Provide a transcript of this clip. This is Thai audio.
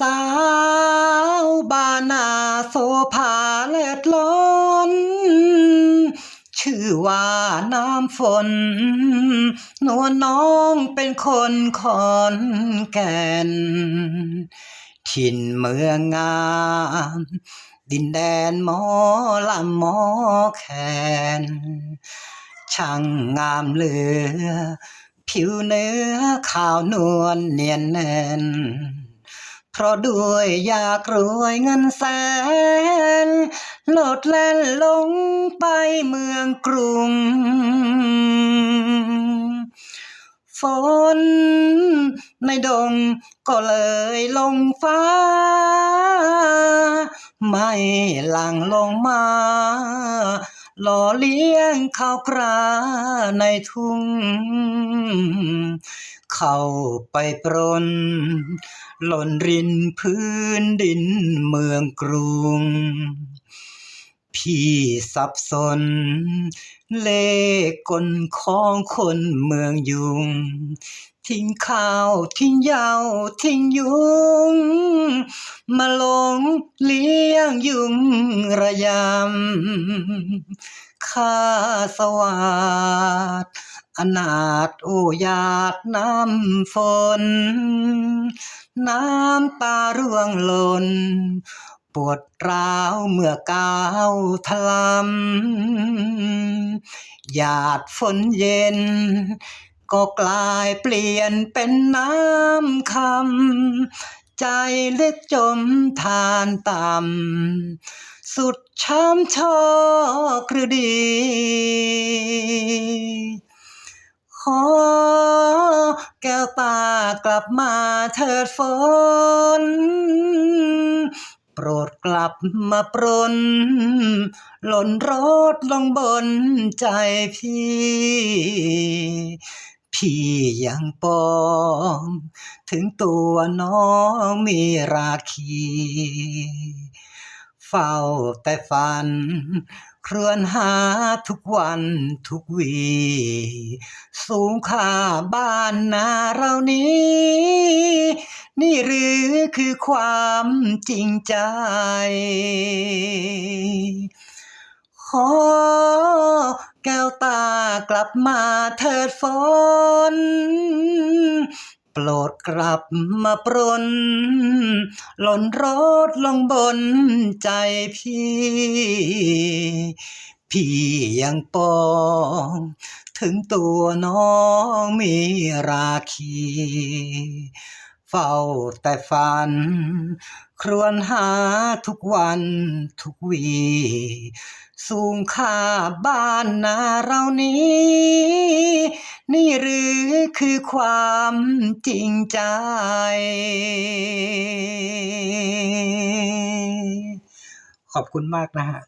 สาวบานาโซภาเล็ดล้น ชื่อว่าน้ำฝน นวลน้องเป็นคนขอนแก่น ถิ่นเมืองงาม ดินแดนหมอลำหมอแคนช่างงามเหลือ ผิวเนื้อขาวนวลเนียนแน่น เพราะด้วยอยากรวยเงินแสนโลดแล่นลงไปเมืองกรุง ฝนในดงก็เลยลงฟ้า ไม่หลังลงมา หล่อเลี้ยงข้าวกราในทุ่ง เข้าไปปรน หล่นรินพื้นดินเมืองกรุง พี่สับสน เลขกลของคนเมืองยุง ทิ้งข้าวทิ้งยาวทิ้งยุง มาลงเลี้ยงยุงระยำข้าสวัสดอนาถโอยาดน้ำฝน น้ำตาร่วงหล่น ปวดร้าวเมื่อก้าวทลำหยาดฝนเย็น ก็กลายเปลี่ยนเป็นน้ำคำ ใจเล็กจมทานต่ำ สุดช้ำชอกหรือดี ขอแก้วตากลับมาเถิดฝน โปรดกลับมาปรนหล่นรถลงบนใจพี่ พี่ยังปอง ถึงตัวน้องมีราคี เฝ้าแต่ฝัน เครวญหาทุกวันทุกวี สูงค่าบ้านนาเรานี้ นี่หรื คือความจริงใจ ขอแก้วตากลับมาเถิดฝนโปรดกลับมาปรนหล่นรถลงบนใจพี่ พี่ยังปอง ถึงตัวน้องมีราคี เฝ้าแต่ฝัน ครวญหาทุกวันทุกวี สูงค่าบ้านนาเรานี้ นี่หรือคือความจริงใจ ขอบคุณมากนะฮะ